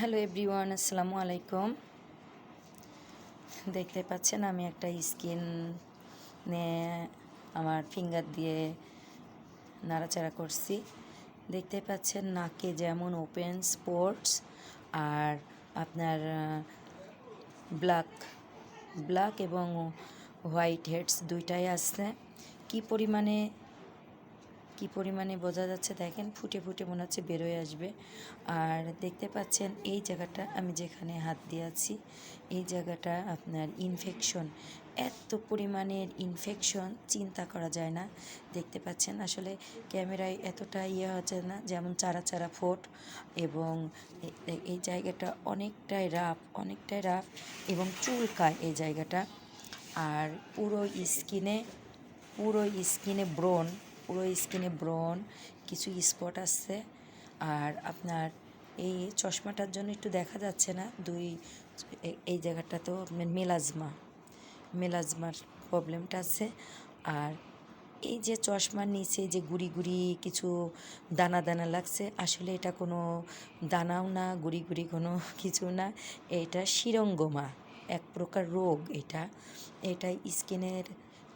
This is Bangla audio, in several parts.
হ্যালো এভরিওয়ান, আসসালামু আলাইকুম। দেখতে পাচ্ছেন আমি একটা স্কিন নিয়ে আমার ফিঙ্গার দিয়ে নাড়াচাড়া করছি। দেখতে পাচ্ছেন নাকে যেমন ওপেন স্পোর্টস আর আপনার ব্ল্যাক ব্ল্যাক এবং হোয়াইট হেডস দুইটাই আসছে কি পরিমাণে কি পরিমাণে বোঝা যাচ্ছে দেখেন, ফুটে ফুটে মনে হচ্ছে বেরোয় আসবে। আর দেখতে পাচ্ছেন এই জায়গাটা আমি যেখানে হাত দিয়ে আছি, এই জায়গাটা আপনার ইনফেকশন এত পরিমাণের ইনফেকশন চিন্তা করা যায় না। দেখতে পাচ্ছেন আসলে ক্যামেরায় এতটা ইয়ে হচ্ছে না, যেমন চারা চারা ফোট এবং এই জায়গাটা অনেকটাই রাফ অনেকটাই রাফ এবং চুলকায় এই জায়গাটা। আর পুরো স্কিনে পুরো স্কিনে ব্রণ পুরো স্কিনে ব্রন কিছু স্পট আসছে আর আপনার এই চশমাটার জন্য একটু দেখা যাচ্ছে না, দুই এই জায়গাটা তো মেলাজমা, মেলাজমার প্রবলেমটা আছে। আর এই যে চশমার নিচে যে গুড়ি গুড়ি কিছু দানা দানা লাগছে, আসলে এটা কোনো দানাও না, গুড়ি গুড়ি কোনো কিছু না, এটা শিরঙ্গমা, এক প্রকার রোগ এটা। এটা স্কিনের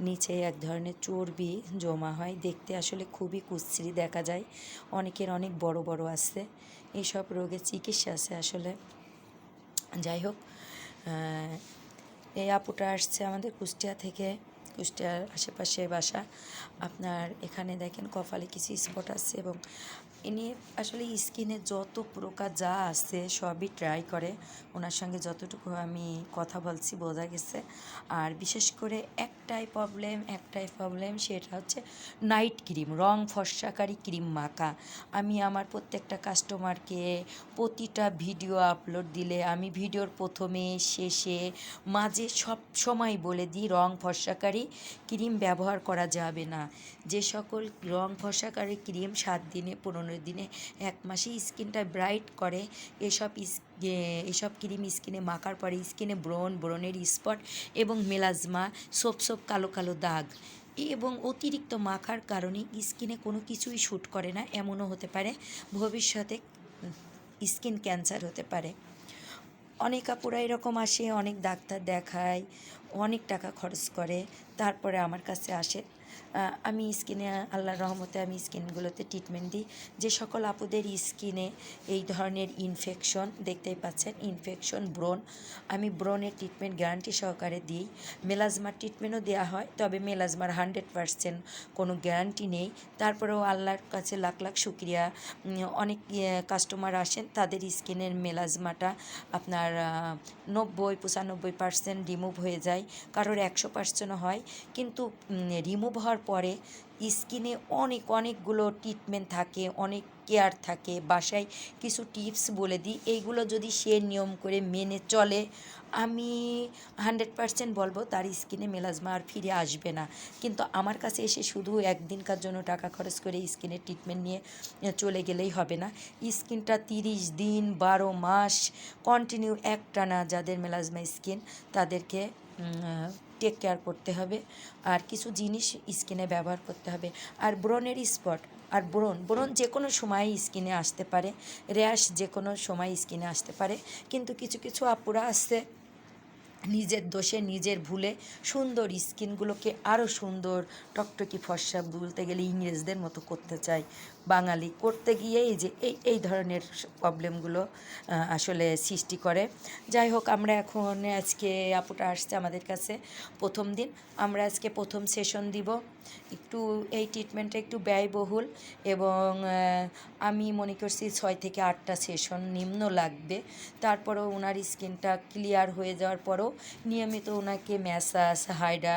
নিচে এক ধরনের চর্বি জমা হয়। দেখতে আসলে খুবই কুশ্রী দেখা যায়। অনেকের অনেক বড় বড় আছে। এইসব রোগের চিকিৎসা আছে আসলে। যাই হোক এই আপুটা আসছে আমাদের কুষ্টিয়া থেকে। কুষ্টিয়ার আশেপাশে বাসা। আপনার এখানে দেখেন কপালে কিছু স্পট আছে এবং ইনি আসলে স্কিনে যত প্রকার যা আছে সবই ট্রাই করে। ওনার সঙ্গে যতটুকু আমি কথা বলছি বোঝা গেছে। আর বিশেষ করে একটাই প্রবলেম একটাই প্রবলেম সেটা হচ্ছে নাইট ক্রিম রং ফর্সাকারী ক্রিম মাখা। আমি আমার প্রত্যেকটা কাস্টমারকে প্রতিটা ভিডিও আপলোড দিলে, আমি ভিডিওর প্রথমে, শেষে, মাঝে সব সময় বলে দিই রং ফর্সাকারী ক্রিম ব্যবহার করা যাবে না। যে সকল রং ফর্সাকারী ক্রিম সাত দিনে, পনেরো দিনে, এক মাসে স্কিনটা ব্রাইট করে, এসব এসব ক্রিম স্কিনে মাখার পরে স্কিনে ব্রণ, ব্রণের স্পট এবং মেলাজমা, সোপ সোপ কালো কালো দাগ এবং অতিরিক্ত মাখার কারণে স্কিনে কোনো কিছুই শ্যুট করে না, এমনও হতে পারে, ভবিষ্যতে স্কিন ক্যান্সার হতে পারে। অনেক আপুরা এরকম আসে, অনেক ডাক্তার দেখায়, অনেক টাকা খরচ করে, তারপরে আমার কাছে আসে। আমি স্কিনে, আল্লাহর রহমতে আমি স্কিনগুলোতে ট্রিটমেন্ট দিই। যে সকল আপুদের স্কিনে এই ধরনের ইনফেকশন দেখতেই পাচ্ছেন ইনফেকশন ব্রণ, আমি ব্রণের ট্রিটমেন্ট গ্যারান্টি সহকারে দিই। মেলাজমার ট্রিটমেন্টও দেওয়া হয়, তবে মেলাজমার হান্ড্রেড পারসেন্ট কোনো গ্যারান্টি নেই। তারপরেও আল্লাহর কাছে লাখ লাখ শুক্রিয়া। অনেক কাস্টমার আসেন, তাদের স্কিনের মেলাজমাটা আপনার নব্বই, পঁচানব্বই পার্সেন্ট রিমুভ হয়ে যায়। কারোর একশো পার্সেন্টও হয়, কিন্তু রিমুভ হওয়ার পরে স্কিনে অনেক, অনেকগুলো ট্রিটমেন্ট থাকে, অনেক কেয়ার থাকে। বাসায় কিছু টিপস বলে দিই। এইগুলো যদি সে নিয়ম করে মেনে চলে, আমি হান্ড্রেড পার্সেন্ট বলব তার স্কিনে মেলাজমা আর ফিরে আসবে না। কিন্তু আমার কাছে এসে শুধু একদিনকার জন্য টাকা খরচ করে স্কিনের ট্রিটমেন্ট নিয়ে চলে গেলেই হবে না। স্কিনটা তিরিশ দিন, বারো মাস কন্টিনিউ একটানা যাদের মেলাজমা স্কিন তাদেরকে টেক কেয়ার করতে হবে। আর কিছু জিনিস স্কিনে ব্যবহার করতে হবে। আর ব্রণের স্পট আর ব্রণ ব্রণ যে কোনো সময় স্কিনে আসতে পারে। র্যাশ যে কোনো সময় স্কিনে আসতে পারে। কিন্তু কিছু কিছু আপুরা আসছে নিজের দোষে, নিজের ভুলে সুন্দর স্কিনগুলোকে আরও সুন্দর টকটকি ফর্সা বলতে গেলে ইংরেজদের মতো করতে চাই। বাঙালি করতে গিয়ে এই যে এই এই ধরনের প্রবলেমগুলো আসলে সৃষ্টি করে। যাই হোক, আমরা এখন আজকে আপুটা আসছে আমাদের কাছে প্রথম দিন। আমরা আজকে প্রথম সেশন দিব। একটু এই ট্রিটমেন্টটা একটু ব্যয়বহুল এবং আমি মনে করছি ছয় থেকে আটটা সেশন নিম্ন লাগবে। তারপরেও ওনার স্কিনটা ক্লিয়ার হয়ে যাওয়ার পরও নিয়মিত ওনাকে ম্যাসাজ হাইডা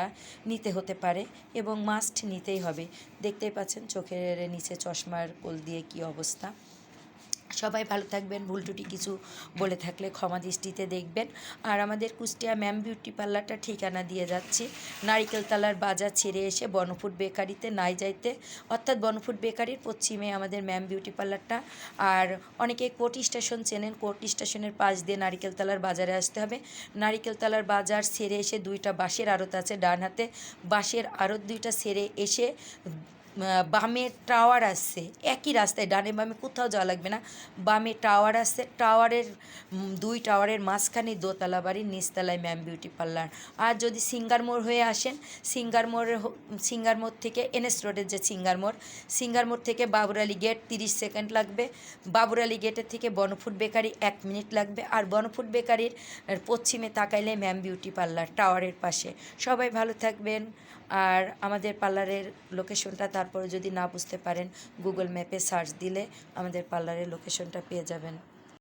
নিতে হতে পারে এবং মাস্ট নিতেই হবে। দেখতেই পাচ্ছেন চোখের নিচে চশমার কোল দিয়ে কি অবস্থা। সবাই ভালো থাকবেন, ভুল টুটি কিছু বলে থাকলে ক্ষমা দৃষ্টিতে দেখবেন। আর আমাদের কুষ্টিয়া ম্যাম বিউটি পার্লারটা ঠিকানা দিয়ে যাচ্ছি। নারিকেলতলার বাজার ছেড়ে এসে বনফুট বেকারিতে নাই যাইতে। অর্থাৎ বনফুট বেকারির পশ্চিমে আমাদের ম্যাম বিউটি পার্লারটা। আর অনেকে কোর্ট স্টেশন চেনেন কোর্ট স্টেশনের পাশ দিয়ে নারিকেলতলার বাজারে আসতে হবে। নারিকেলতলার বাজার ছেড়ে এসে দুইটা বাঁশের আড়ত আছে ডান হাতে বাঁশের আড়ত দুইটা ছেড়ে এসে বামে টাওয়ার আছে, একই রাস্তায়, ডানে বামে কোথাও যাওয়া লাগবে না। বামে টাওয়ার আছে, টাওয়ারের দুই টাওয়ারের মাঝখানে দোতলা বাড়ি, নিচতলায় ম্যাম বিউটি পার্লার। আর যদি সিঙ্গার মোড় হয়ে আসেন, সিঙ্গার মোড়ের সিঙ্গার মোড় থেকে এনএস রোডের যে সিঙ্গার মোড় সিঙ্গার মোড় থেকে বাবুরালি গেট তিরিশ সেকেন্ড লাগবে। বাবুরালি গেটের থেকে বনফুট বেকারি এক মিনিট লাগবে। আর বনফুট বেকারির পশ্চিমে তাকাইলে ম্যাম বিউটি পার্লার টাওয়ারের পাশে। সবাই ভালো থাকবেন। আর আমাদের পার্লারের লোকেশনটা তারপরে যদি না বুঝতে পারেন গুগল ম্যাপে সার্চ দিলে আমাদের পার্লারের লোকেশনটা পেয়ে যাবেন।